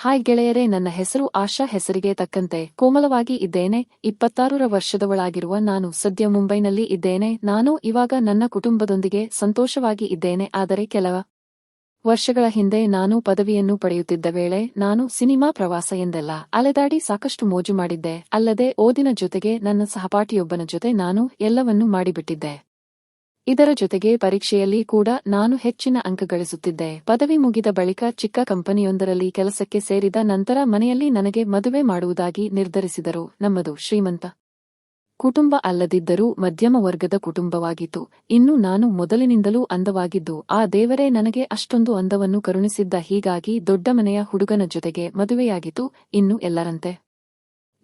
Hi ಗೆಳೆಯರೇ, ನನ್ನ ಹೆಸರು ಆಶಾ. ಹೆಸರಿಗೆ ತಕ್ಕಂತೆ ಕೋಮಲವಾಗಿ ಇದ್ದೇನೆ. ಇಪ್ಪತ್ತಾರರ ವರ್ಷದವಳಾಗಿರುವ ನಾನು ಸದ್ಯ ಮುಂಬೈನಲ್ಲಿ ಇದ್ದೇನೆ. ನಾನು ಇವಾಗ ನನ್ನ ಕುಟುಂಬದೊಂದಿಗೆ ಸಂತೋಷವಾಗಿ ಇದ್ದೇನೆ. ಆದರೆ ಕೆಲವ ವರ್ಷಗಳ ಹಿಂದೆ ನಾನು ಪದವಿಯನ್ನು ಪಡೆಯುತ್ತಿದ್ದ ವೇಳೆ ನಾನು ಸಿನಿಮಾ ಪ್ರವಾಸ ಎಂದೆಲ್ಲ, ಅಲೆದಾಡಿ ಸಾಕಷ್ಟು ಮೋಜು ಮಾಡಿದ್ದೆ. ಅಲ್ಲದೆ ಓದಿನ ಜೊತೆಗೆ ನನ್ನ ಸಹಪಾಠಿಯೊಬ್ಬನ ಜೊತೆ ನಾನು ಎಲ್ಲವನ್ನೂ ಮಾಡಿಬಿಟ್ಟಿದ್ದೆ. ಇದರ ಜೊತೆಗೆ ಪರೀಕ್ಷೆಯಲ್ಲಿ ಕೂಡ ನಾನು ಹೆಚ್ಚಿನ ಅಂಕ ಗಳಿಸುತ್ತಿದ್ದೆ. ಪದವಿ ಮುಗಿದ ಬಳಿಕ ಚಿಕ್ಕ ಕಂಪನಿಯೊಂದರಲ್ಲಿ ಕೆಲಸಕ್ಕೆ ಸೇರಿದ ನಂತರ ಮನೆಯಲ್ಲಿ ನನಗೆ ಮದುವೆ ಮಾಡುವುದಾಗಿ ನಿರ್ಧರಿಸಿದರು. ನಮ್ಮದು ಶ್ರೀಮಂತ ಕುಟುಂಬ ಅಲ್ಲದಿದ್ದರೂ ಮಧ್ಯಮ ವರ್ಗದ ಕುಟುಂಬವಾಗಿತ್ತು. ಇನ್ನು ನಾನು ಮೊದಲಿನಿಂದಲೂ ಅಂದವಾಗಿದ್ದು, ಆ ದೇವರೇ ನನಗೆ ಅಷ್ಟೊಂದು ಅಂದವನ್ನು ಕರುಣಿಸಿದ್ದ ಹೀಗಾಗಿ ದೊಡ್ಡ ಮನೆಯ ಹುಡುಗನ ಜೊತೆಗೆ ಮದುವೆಯಾಗಿತು ಇನ್ನು ಎಲ್ಲರಂತೆ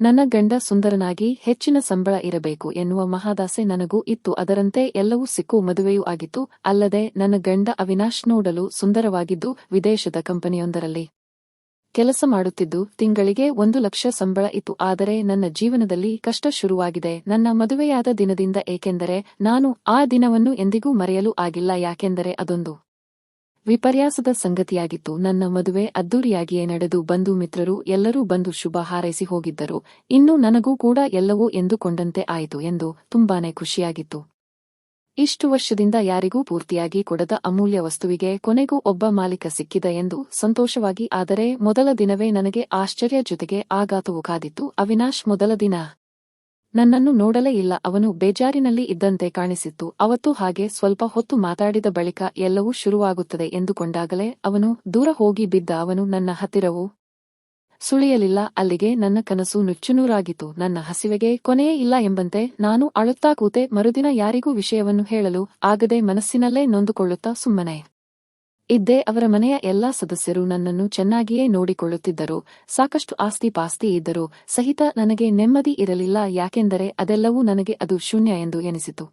ನನ್ನ ಗಂಡ ಸುಂದರನಾಗಿ ಹೆಚ್ಚಿನ ಸಂಬಳ ಇರಬೇಕು ಎನ್ನುವ ಮಹಾದಾಸೆ ನನಗೂ ಇತ್ತು. ಅದರಂತೆ ಎಲ್ಲವೂ ಸಿಕ್ಕು, ಮದುವೆಯೂ ಆಗಿತ್ತು. ಅಲ್ಲದೆ ನನ್ನ ಗಂಡ ಅವಿನಾಶ್ ನೋಡಲು ಸುಂದರವಾಗಿದ್ದು ವಿದೇಶದ ಕಂಪನಿಯೊಂದರಲ್ಲಿ ಕೆಲಸ ಮಾಡುತ್ತಿದ್ದು ತಿಂಗಳಿಗೆ ಒಂದು ಲಕ್ಷ ಸಂಬಳ ಇತ್ತು. ಆದರೆ ನನ್ನ ಜೀವನದಲ್ಲಿ ಕಷ್ಟ ಶುರುವಾಗಿದೆ. ನನ್ನ ಮದುವೆಯಾದ ದಿನದಿಂದ ಏಕೆಂದರೆ ನಾನು ಆ ದಿನವನ್ನು ಎಂದಿಗೂ ಮರೆಯಲು ಆಗಿಲ್ಲ. ಯಾಕೆಂದರೆ ಅದೊಂದು ವಿಪರ್ಯಾಸದ ಸಂಗತಿಯಾಗಿತ್ತು. ನನ್ನ ಮದುವೆ ಅದ್ದೂರಿಯಾಗಿಯೇ ನಡೆದು ಬಂಧು ಮಿತ್ರರು ಎಲ್ಲರೂ ಬಂದು ಶುಭ ಹಾರೈಸಿ ಹೋಗಿದ್ದರು. ಇನ್ನು ನನಗೂ ಕೂಡ ಎಲ್ಲವೂ ಎಂದುಕೊಂಡಂತೆ ಆಯಿತು ಎಂದು ತುಂಬಾನೇ ಖುಷಿಯಾಗಿತ್ತು. ಇಷ್ಟು ವರ್ಷದಿಂದ ಯಾರಿಗೂ ಪೂರ್ತಿಯಾಗಿ ಕೊಡದ ಅಮೂಲ್ಯ ವಸ್ತುವಿಗೆ ಕೊನೆಗೂ ಒಬ್ಬ ಮಾಲೀಕ ಸಿಕ್ಕಿದ ಎಂದು ಸಂತೋಷವಾಗಿ, ಆದರೆ ಮೊದಲ ದಿನವೇ ನನಗೆ ಆಶ್ಚರ್ಯ ಜೊತೆಗೆ ಆಘಾತವು ಕಾದಿತ್ತು. ಅವಿನಾಶ್, ಮೊದಲ ದಿನ ನನ್ನನ್ನು ನೋಡಲೇ ಇಲ್ಲ. ಅವನು ಬೇಜಾರಿನಲ್ಲಿ ಇದ್ದಂತೆ ಕಾಣಿಸಿತ್ತು. ಅವತ್ತು ಹಾಗೆ ಸ್ವಲ್ಪ ಹೊತ್ತು ಮಾತಾಡಿದ ಬಳಿಕ ಎಲ್ಲವೂ ಶುರುವಾಗುತ್ತದೆ ಎಂದುಕೊಂಡಾಗಲೇ ಅವನು ದೂರ ಹೋಗಿ ಬಿದ್ದ ಅವನು ನನ್ನ ಹತ್ತಿರವೂ ಸುಳಿಯಲಿಲ್ಲ. ಅಲ್ಲಿಗೆ ನನ್ನ ಕನಸು ನುಚ್ಚುನೂರಾಗಿತ್ತು. ನನ್ನ ಹಸಿವೆಗೆ ಕೊನೆಯೇ ಇಲ್ಲ ಎಂಬಂತೆ ನಾನು ಅಳುತ್ತಾ ಕೂತೆ ಮರುದಿನ ಯಾರಿಗೂ ವಿಷಯವನ್ನು ಹೇಳಲು ಆಗದೆ ಮನಸ್ಸಿನಲ್ಲೇ ನೊಂದುಕೊಳ್ಳುತ್ತಾ ಸುಮ್ಮನೆ. ಇದ್ದೇ ಅವರ ಮನೆಯ ಎಲ್ಲಾ ಸದಸ್ಯರು ನನ್ನನ್ನು ಚೆನ್ನಾಗಿಯೇ ನೋಡಿಕೊಳ್ಳುತ್ತಿದ್ದರು. ಸಾಕಷ್ಟು ಆಸ್ತಿ ಪಾಸ್ತಿ ಇದ್ದರು ಸಹಿತ ನನಗೆ ನೆಮ್ಮದಿ ಇರಲಿಲ್ಲ, ಯಾಕೆಂದರೆ ಅದೆಲ್ಲವೂ ನನಗೆ ಅದು ಶೂನ್ಯ ಎಂದು ಎನಿಸಿತು.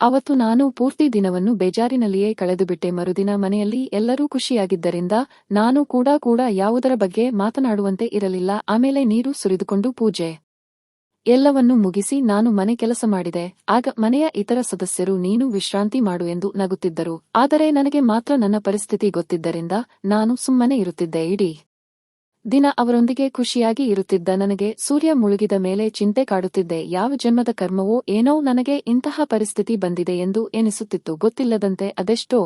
ಅವತ್ತು ನಾನು ಪೂರ್ತಿ ದಿನವನ್ನು ಬೇಜಾರಿನಲ್ಲಿಯೇ ಕಳೆದುಬಿಟ್ಟೆ. ಮರುದಿನ ಮನೆಯಲ್ಲಿ ಎಲ್ಲರೂ ಖುಷಿಯಾಗಿದ್ದರಿಂದ ನಾನು ಕೂಡ ಕೂಡ ಯಾವುದರ ಬಗ್ಗೆ ಮಾತನಾಡುವಂತೆ ಇರಲಿಲ್ಲ. ಆಮೇಲೆ ನೀರು ಸುರಿದುಕೊಂಡು ಪೂಜೆ ಎಲ್ಲವನ್ನೂ ಮುಗಿಸಿ ನಾನು ಮನೆ ಕೆಲಸ ಮಾಡಿದೆ. ಆಗ ಮನೆಯ ಇತರ ಸದಸ್ಯರು, ನೀನು ವಿಶ್ರಾಂತಿ ಮಾಡು ಎಂದು ನಗುತ್ತಿದ್ದರು. ಆದರೆ ನನಗೆ ಮಾತ್ರ ನನ್ನ ಪರಿಸ್ಥಿತಿ ಗೊತ್ತಿದ್ದರಿಂದ ನಾನು ಸುಮ್ಮನೆ ಇರುತ್ತಿದ್ದೆ. ಇಡೀ ದಿನ ಅವರೊಂದಿಗೆ ಖುಷಿಯಾಗಿ ಇರುತ್ತಿದ್ದ ನನಗೆ ಸೂರ್ಯ ಮುಳುಗಿದ ಮೇಲೆ ಚಿಂತೆ ಕಾಡುತ್ತಿದ್ದೆ. ಯಾವ ಜನ್ಮದ ಕರ್ಮವೋ ಏನೋ ನನಗೆ ಇಂತಹ ಪರಿಸ್ಥಿತಿ ಬಂದಿದೆ ಎಂದು ಎನಿಸುತ್ತಿತ್ತು. ಗೊತ್ತಿಲ್ಲದಂತೆ ಅದೆಷ್ಟೋ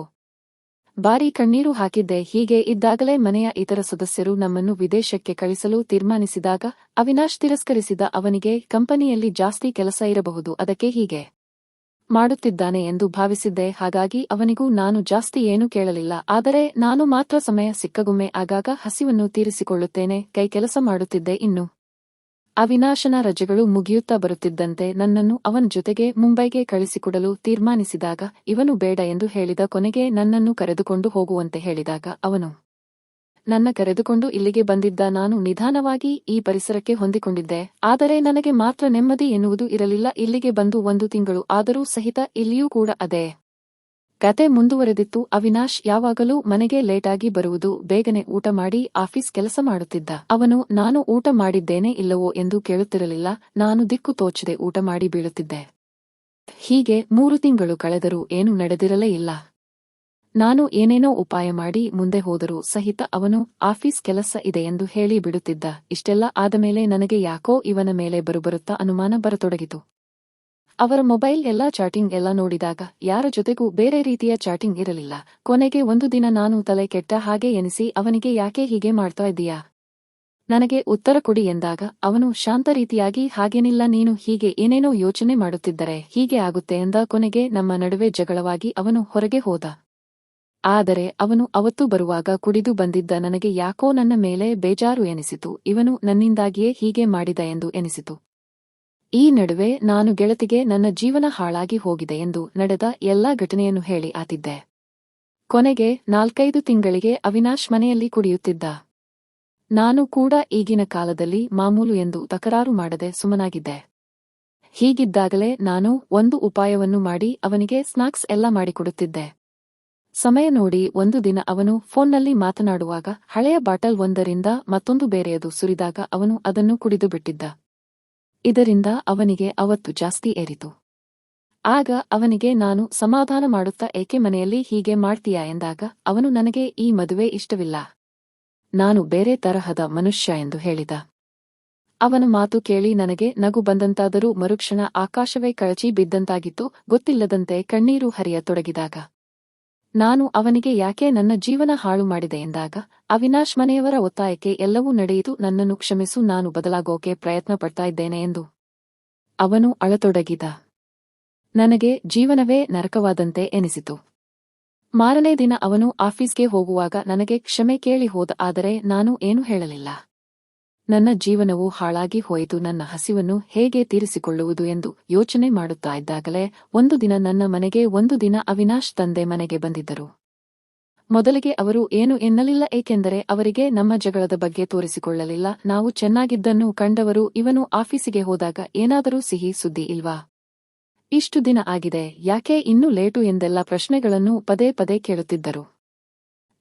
ಬಾರಿ ಕಣ್ಣೀರು ಹಾಕಿದ್ದೆ, ಹೀಗೆ ಇದ್ದಾಗಲೇ ಮನೆಯ ಇತರ ಸದಸ್ಯರು ನಮ್ಮನ್ನು ವಿದೇಶಕ್ಕೆ ಕಳಿಸಲು ತೀರ್ಮಾನಿಸಿದಾಗ ಅವಿನಾಶ್ ತಿರಸ್ಕರಿಸಿದ ಅವನಿಗೆ ಕಂಪನಿಯಲ್ಲಿ ಜಾಸ್ತಿ ಕೆಲಸ ಇರಬಹುದು, ಅದಕ್ಕೆ ಹೀಗೆ ಮಾಡುತ್ತಿದ್ದಾನೆ ಎಂದು ಭಾವಿಸಿದ್ದೆ, ಹಾಗಾಗಿ ಅವನಿಗೂ ನಾನು ಜಾಸ್ತಿ ಏನೂ ಕೇಳಲಿಲ್ಲ, ಆದರೆ ನಾನು ಮಾತ್ರ ಸಮಯ ಸಿಕ್ಕಗೊಮ್ಮೆ ಆಗಾಗ ಹಸಿವನ್ನು ತೀರಿಸಿಕೊಳ್ಳುತ್ತೇನೆ, ಕೈ ಕೆಲಸ ಮಾಡುತ್ತಿದ್ದೆ ಇನ್ನು ಅವಿನಾಶನ ರಜೆಗಳು ಮುಗಿಯುತ್ತಾ ಬರುತ್ತಿದ್ದಂತೆ ನನ್ನನ್ನು ಅವನ ಜೊತೆಗೆ ಮುಂಬೈಗೆ ಕಳಿಸಿಕೊಡಲು ತೀರ್ಮಾನಿಸಿದಾಗ ಇವನು ಬೇಡ ಎಂದು ಹೇಳಿದ ಕೊನೆಗೆ ನನ್ನನ್ನು ಕರೆದುಕೊಂಡು ಹೋಗುವಂತೆ ಹೇಳಿದಾಗ ಅವನು, ನನ್ನ ಕರೆದುಕೊಂಡು ಇಲ್ಲಿಗೆ ಬಂದಿದ್ದ ನಾನು ನಿಧಾನವಾಗಿ ಈ ಪರಿಸರಕ್ಕೆ ಹೊಂದಿಕೊಂಡಿದ್ದೆ, ಆದರೆ ನನಗೆ ಮಾತ್ರ ನೆಮ್ಮದಿ ಎನ್ನುವುದು ಇರಲಿಲ್ಲ, ಇಲ್ಲಿಗೆ ಬಂದು ಒಂದು ತಿಂಗಳು ಆದರೂ ಸಹಿತ ಇಲ್ಲಿಯೂ ಕೂಡ ಅದೇ. ಕತೆ ಮುಂದುವರೆದಿತ್ತು. ಅವಿನಾಶ್ ಯಾವಾಗಲೂ ಮನೆಗೆ ಲೇಟಾಗಿ ಬರುವುದು. ಬೇಗನೆ ಊಟ ಮಾಡಿ ಆಫೀಸ್ ಕೆಲಸ ಮಾಡುತ್ತಿದ್ದ. ಅವನು, ನಾನು ಊಟ ಮಾಡಿದ್ದೇನೆ ಇಲ್ಲವೋ ಎಂದು ಕೇಳುತ್ತಿರಲಿಲ್ಲ. ನಾನು ದಿಕ್ಕು ತೋಚದೆ ಊಟ ಮಾಡಿ ಬೀಳುತ್ತಿದ್ದೆ. ಹೀಗೆ ಮೂರು ತಿಂಗಳು ಕಳೆದರೂ ಏನೂ ನಡೆದಿರಲೇ ಇಲ್ಲ. ನಾನು ಏನೇನೋ ಉಪಾಯ ಮಾಡಿ ಮುಂದೆ ಹೋದರೂ ಸಹಿತ ಅವನು ಆಫೀಸ್ ಕೆಲಸ ಇದೆ ಎಂದು ಹೇಳಿ ಬಿಡುತ್ತಿದ್ದ. ಇಷ್ಟೆಲ್ಲ ಆದಮೇಲೆ ನನಗೆ ಯಾಕೋ ಇವನ ಮೇಲೆ ಬರುಬರುತ್ತಾ ಅನುಮಾನ ಬರತೊಡಗಿತು. ಅವರ ಮೊಬೈಲ್ ಎಲ್ಲಾ ಚಾಟಿಂಗ್ ಎಲ್ಲ ನೋಡಿದಾಗ ಯಾರ ಜೊತೆಗೂ ಬೇರೆ ರೀತಿಯ ಚಾಟಿಂಗ್ ಇರಲಿಲ್ಲ. ಕೊನೆಗೆ ಒಂದು ದಿನ ನಾನು ತಲೆ ಕೆಟ್ಟ ಹಾಗೆ ಎನಿಸಿ ಅವನಿಗೆ ಯಾಕೆ ಹೀಗೆ ಮಾಡ್ತಾ ಇದ್ದೀಯಾ? ನನಗೆ ಉತ್ತರ ಕೊಡಿ ಎಂದಾಗ ಅವನು ಶಾಂತ ರೀತಿಯಾಗಿ ಹಾಗೇನಿಲ್ಲ ನೀನು ಹೀಗೆ ಏನೇನೋ ಯೋಚನೆ ಮಾಡುತ್ತಿದ್ದರೆ ಹೀಗೆ ಆಗುತ್ತೆ ಎಂದ ಕೊನೆಗೆ ನಮ್ಮ ನಡುವೆ ಜಗಳವಾಗಿ ಅವನು ಹೊರಗೆ ಹೋದ. ಆದರೆ ಅವನು ಅವತ್ತು ಬರುವಾಗ ಕುಡಿದು ಬಂದಿದ್ದ ನನಗೆ ಯಾಕೋ ನನ್ನ ಮೇಲೆ ಬೇಜಾರು ಎನಿಸಿತು. ಇವನು ನನ್ನಿಂದಾಗಿಯೇ ಹೀಗೆ ಮಾಡಿದ ಎಂದು ಎನಿಸಿತು. ಈ ನಡುವೆ ನಾನು ಗೆಳತಿಗೆ ನನ್ನ ಜೀವನ ಹಾಳಾಗಿ ಹೋಗಿದೆ ಎಂದು ನಡೆದ ಎಲ್ಲಾ ಘಟನೆಯನ್ನು ಹೇಳಿ ಆತಿದ್ದೆ. ಕೊನೆಗೆ ನಾಲ್ಕೈದು ತಿಂಗಳಿಗೆ ಅವಿನಾಶ್ ಮನೆಯಲ್ಲಿ ಕುಡಿಯುತ್ತಿದ್ದ. ನಾನು ಕೂಡ ಈಗಿನ ಕಾಲದಲ್ಲಿ ಮಾಮೂಲು ಎಂದು ತಕರಾರು ಮಾಡದೆ ಸುಮನಾಗಿದ್ದೆ ಹೀಗಿದ್ದಾಗಲೇ ನಾನು ಒಂದು ಉಪಾಯವನ್ನು ಮಾಡಿ ಅವನಿಗೆ ಸ್ನಾಕ್ಸ್ ಎಲ್ಲ ಮಾಡಿಕೊಡುತ್ತಿದ್ದೆ. ಸಮಯ ನೋಡಿ ಒಂದು ದಿನ ಅವನು ಫೋನ್ನಲ್ಲಿ ಮಾತನಾಡುವಾಗ ಹಳೆಯ ಬಾಟಲ್ ಒಂದರಿಂದ ಮತ್ತೊಂದು ಬೇರೆಯದು ಸುರಿದಾಗ ಅವನು ಅದನ್ನು ಕುಡಿದು ಬಿಟ್ಟಿದ್ದ. ಇದರಿಂದ ಅವನಿಗೆ ಅವತ್ತು ಜಾಸ್ತಿ ಏರಿತು. ಆಗ ಅವನಿಗೆ, ನಾನು ಸಮಾಧಾನ ಮಾಡುತ್ತಾ ಏಕೆ ಮನೆಯಲ್ಲಿ ಹೀಗೆ ಮಾಡ್ತೀಯಾ? ಎಂದಾಗ, ಅವನು, ನನಗೆ ಈ ಮದುವೆ ಇಷ್ಟವಿಲ್ಲ. ನಾನು ಬೇರೆ ತರಹದ ಮನುಷ್ಯ ಎಂದು ಹೇಳಿದ. ಅವನ ಮಾತು ಕೇಳಿ ನನಗೆ ನಗು ಬಂದಂತಾದರೂ ಮರುಕ್ಷಣ ಆಕಾಶವೇ ಕಳಚಿ ಬಿದ್ದಂತಾಗಿತ್ತು, ಗೊತ್ತಿಲ್ಲದಂತೆ ಕಣ್ಣೀರು ಹರಿಯತೊಡಗಿದಾಗ. ನಾನು ಅವನಿಗೆ ಯಾಕೆ ನನ್ನ ಜೀವನ ಹಾಳು ಮಾಡಿದೆ ಎಂದಾಗ, ಅವಿನಾಶ್ ಮನೆಯವರ ಒತ್ತಾಯಕ್ಕೆ ಎಲ್ಲವೂ ನಡೆಯಿತು, ನನ್ನನ್ನು ಕ್ಷಮಿಸು, ನಾನು ಬದಲಾಗೋಕೆ ಪ್ರಯತ್ನ ಪಡ್ತಾ ಇದ್ದೇನೆ ಎಂದು. ಅವನು ಅಳತೊಡಗಿದ. ನನಗೆ ಜೀವನವೇ ನರಕವಾದಂತೆ ಎನಿಸಿತು. ಮಾರನೇ ದಿನ ಅವನು ಆಫೀಸ್ಗೆ ಹೋಗುವಾಗ ನನಗೆ ಕ್ಷಮೆ ಕೇಳಿ ಹೋದ, ಆದರೆ ನಾನು ಏನೂ ಹೇಳಲಿಲ್ಲ. ನನ್ನ ಜೀವನವು ಹಾಳಾಗಿ ಹೋಯಿತು, ನನ್ನ ಹಸಿವನ್ನು ಹೇಗೆ ತೀರಿಸಿಕೊಳ್ಳುವುದು ಎಂದು ಯೋಚನೆ ಮಾಡುತ್ತಾ ಇದ್ದಾಗಲೇ ಒಂದು ದಿನ ನನ್ನ ಮನೆಗೆ ಒಂದು ದಿನ ಅವಿನಾಶ್ ತಂದೆ ಮನೆಗೆ ಬಂದಿದ್ದರು. ಮೊದಲಿಗೆ ಅವರು ಏನು ಎನ್ನಲಿಲ್ಲ, ಏಕೆಂದರೆ ಅವರಿಗೆ ನಮ್ಮ ಜಗಳದ ಬಗ್ಗೆ ತೋರಿಸಿಕೊಳ್ಳಲಿಲ್ಲ. ನಾವು ಚೆನ್ನಾಗಿದ್ದನ್ನು ಕಂಡವರು, ಇವನು ಆಫೀಸಿಗೆ ಹೋದಾಗ ಏನಾದರೂ ಸಿಹಿ ಸುದ್ದಿ ಇಲ್ವಾ? ಇಷ್ಟು ದಿನ ಆಗಿದೆ, ಯಾಕೆ ಇನ್ನೂ ಲೇಟು ಎಂದೆಲ್ಲ ಪ್ರಶ್ನೆಗಳನ್ನು ಪದೇ ಪದೇ ಕೇಳುತ್ತಿದ್ದರು.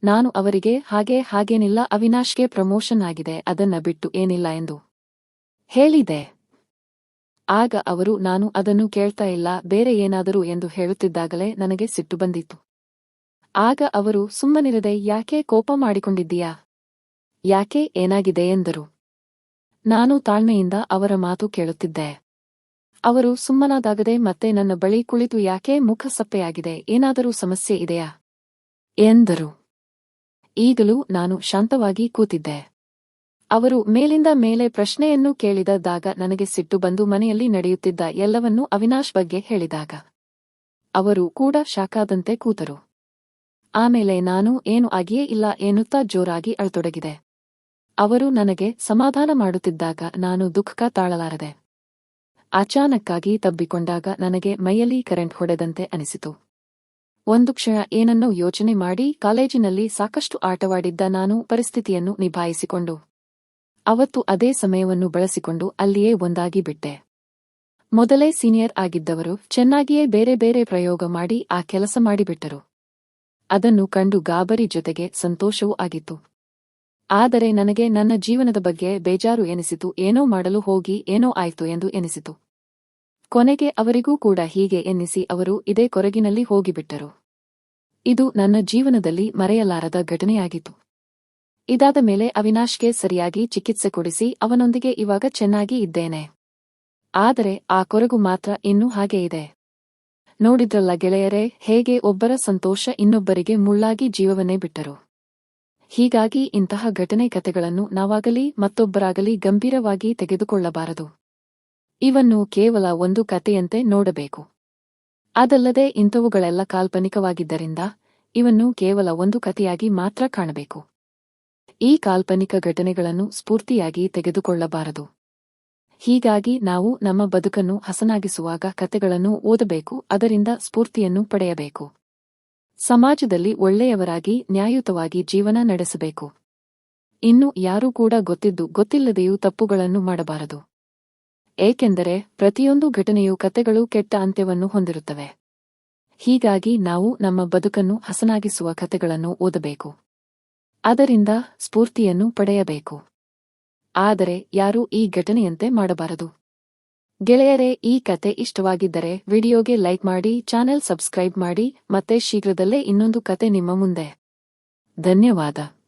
ನಾನು ಅವರಿಗೆ ಹಾಗೆ ಹಾಗೇನಿಲ್ಲ, ಅವಿನಾಶ್ಗೆ ಪ್ರಮೋಷನ್ ಆಗಿದೆ, ಅದನ್ನ ಬಿಟ್ಟು ಏನಿಲ್ಲ ಎಂದು ಹೇಳಿದೆ. ಆಗ ಅವರು, ನಾನು ಅದನ್ನು ಕೇಳ್ತಾ ಇಲ್ಲ, ಬೇರೆ ಏನಾದರೂ ಎಂದು ಹೇಳುತ್ತಿದ್ದಾಗಲೇ ನನಗೆ ಸಿಟ್ಟು ಬಂದಿತು ಆಗ ಅವರು, ಸುಮ್ಮನಿರದೆ, ಯಾಕೆ ಕೋಪ ಮಾಡಿಕೊಂಡಿದ್ದೀಯಾ? ಯಾಕೆ ಏನಾಗಿದೆ ಎಂದರು. ನಾನು ತಾಳ್ಮೆಯಿಂದ ಅವರ ಮಾತು ಕೇಳುತ್ತಿದ್ದೆ. ಅವರು, ಸುಮ್ಮನಾದಾಗದೆ, ಮತ್ತೆ ನನ್ನ ಬಳಿ ಕುಳಿತು ಯಾಕೆ ಮುಖ ಸಪ್ಪೆಯಾಗಿದೆ, ಏನಾದರೂ ಸಮಸ್ಯೆ ಇದೆಯಾ? ಎಂದರು. ಈಗಲೂ ನಾನು ಶಾಂತವಾಗಿ ಕೂತಿದ್ದೆ. ಅವರು ಮೇಲಿಂದ ಮೇಲೆ ಪ್ರಶ್ನೆಯನ್ನು ಕೇಳಿದಾಗ ನನಗೆ ಸಿಟ್ಟು ಬಂದು ಮನೆಯಲ್ಲಿ ನಡೆಯುತ್ತಿದ್ದ ಎಲ್ಲವನ್ನೂ ಅವಿನಾಶ್ ಬಗ್ಗೆ ಹೇಳಿದಾಗ. ಅವರು ಕೂಡ ಶಾಖಾದಂತೆ ಕೂತರು. ಆಮೇಲೆ ನಾನು ಏನು ಆಗಿಯೇ ಇಲ್ಲ ಎನ್ನುತ್ತಾ ಜೋರಾಗಿ ಅಳತೊಡಗಿದೆ. ಅವರು ನನಗೆ ಸಮಾಧಾನ ಮಾಡುತ್ತಿದ್ದಾಗ ನಾನು ದುಃಖ ತಾಳಲಾರದೆ. ಅಚಾನಕ್ಕಾಗಿ ತಬ್ಬಿಕೊಂಡಾಗ ನನಗೆ ಮೈಯಲ್ಲಿ ಕರೆಂಟ್ ಹೊಡೆದಂತೆ ಅನಿಸಿತು. ಒಂದು ಕ್ಷಣ ಏನನ್ನೋ ಯೋಚನೆ ಮಾಡಿ ಕಾಲೇಜಿನಲ್ಲಿ ಸಾಕಷ್ಟು ಆಟವಾಡಿದ್ದ ನಾನು ಪರಿಸ್ಥಿತಿಯನ್ನು ನಿಭಾಯಿಸಿಕೊಂಡು. ಅವತ್ತು ಅದೇ ಸಮಯವನ್ನು ಬಳಸಿಕೊಂಡು ಅಲ್ಲಿಯೇ ಒಂದಾಗಿ ಬಿಟ್ಟೆ. ಮೊದಲೇ ಸೀನಿಯರ್ ಆಗಿದ್ದವರು ಚೆನ್ನಾಗಿಯೇ ಬೇರೆ ಬೇರೆ ಪ್ರಯೋಗ ಮಾಡಿ ಆ ಕೆಲಸ ಮಾಡಿಬಿಟ್ಟರು. ಅದನ್ನು ಕಂಡು ಗಾಬರಿ ಜೊತೆಗೆ ಸಂತೋಷವೂ ಆಗಿತ್ತು. ಆದರೆ ನನಗೆ ನನ್ನ ಜೀವನದ ಬಗ್ಗೆ ಬೇಜಾರು ಎನಿಸಿತು, ಏನೋ ಮಾಡಲು ಹೋಗಿ, ಏನೋ ಆಯ್ತು ಎಂದು ಎನಿಸಿತು. ಕೊನೆಗೆ ಅವರಿಗೂ ಕೂಡ ಹೀಗೆ ಎನ್ನಿಸಿ ಅವರು ಇದೇ ಕೊರಗಿನಲ್ಲಿ ಹೋಗಿಬಿಟ್ಟರು. ಇದು ನನ್ನ ಜೀವನದಲ್ಲಿ ಮರೆಯಲಾರದ ಘಟನೆಯಾಗಿತ್ತು. ಇದಾದ ಮೇಲೆ ಅವಿನಾಶ್ಗೆ ಸರಿಯಾಗಿ ಚಿಕಿತ್ಸೆ ಕೊಡಿಸಿ ಅವನೊಂದಿಗೆ ಇವಾಗ ಚೆನ್ನಾಗಿ ಇದ್ದೇನೆ. ಆದರೆ ಆ ಕೊರಗು ಮಾತ್ರ ಇನ್ನೂ ಹಾಗೆ ಇದೆ. ನೋಡಿದ್ರಲ್ಲ ಗೆಳೆಯರೇ, ಹೇಗೆ ಒಬ್ಬರ ಸಂತೋಷ ಇನ್ನೊಬ್ಬರಿಗೆ ಮುಳ್ಳಾಗಿ ಜೀವವನ್ನೇ ಬಿಟ್ಟರು. ಹೀಗಾಗಿ ಇಂತಹ ಘಟನೆ ಕಥೆಗಳನ್ನು ನಾವಾಗಲಿ ಮತ್ತೊಬ್ಬರಾಗಲಿ ಗಂಭೀರವಾಗಿ ತೆಗೆದುಕೊಳ್ಳಬಾರದು. ಇವನ್ನು ಕೇವಲ ಒಂದು ಕಥೆಯಂತೆ ನೋಡಬೇಕು. ಅದಲ್ಲದೆ ಇಂಥವುಗಳೆಲ್ಲ ಕಾಲ್ಪನಿಕವಾಗಿದ್ದರಿಂದ ಇವನ್ನು ಕೇವಲ ಒಂದು ಕಥೆಯಾಗಿ ಮಾತ್ರ ಕಾಣಬೇಕು. ಈ ಕಾಲ್ಪನಿಕ ಘಟನೆಗಳನ್ನು ಸ್ಫೂರ್ತಿಯಾಗಿ ತೆಗೆದುಕೊಳ್ಳಬಾರದು. ಹೀಗಾಗಿ ನಾವು ನಮ್ಮ ಬದುಕನ್ನು ಹಸನಾಗಿಸುವಾಗ ಕತೆಗಳನ್ನು ಓದಬೇಕು, ಅದರಿಂದ ಸ್ಫೂರ್ತಿಯನ್ನು ಪಡೆಯಬೇಕು. ಸಮಾಜದಲ್ಲಿ ಒಳ್ಳೆಯವರಾಗಿ, ನ್ಯಾಯಯುತವಾಗಿ ಜೀವನ ನಡೆಸಬೇಕು. ಇನ್ನು ಯಾರೂ ಕೂಡ ಗೊತ್ತಿದ್ದು, ಗೊತ್ತಿಲ್ಲದೆಯೂ ತಪ್ಪುಗಳನ್ನು ಮಾಡಬಾರದು. ಏಕೆಂದರೆ ಪ್ರತಿಯೊಂದು ಘಟನೆಯು ಕತೆಗಳು ಕೆಟ್ಟ ಅಂತ್ಯವನ್ನು ಹೊಂದಿರುತ್ತವೆ. ಹೀಗಾಗಿ ನಾವು ನಮ್ಮ ಬದುಕನ್ನು ಹಸನಾಗಿಸುವ ಕತೆಗಳನ್ನು ಓದಬೇಕು. ಅದರಿಂದ ಸ್ಫೂರ್ತಿಯನ್ನು ಪಡೆಯಬೇಕು. ಆದರೆ ಯಾರೂ ಈ ಘಟನೆಯಂತೆ ಮಾಡಬಾರದು. ಗೆಳೆಯರೇ, ಈ ಕತೆ ಇಷ್ಟವಾಗಿದ್ದರೆ ವಿಡಿಯೋಗೆ ಲೈಕ್ ಮಾಡಿ, ಚಾನೆಲ್ ಸಬ್ಸ್ಕ್ರೈಬ್ ಮಾಡಿ, ಮತ್ತೆ ಶೀಘ್ರದಲ್ಲೇ ಇನ್ನೊಂದು ಕತೆ ನಿಮ್ಮ ಮುಂದೆ. ಧನ್ಯವಾದ.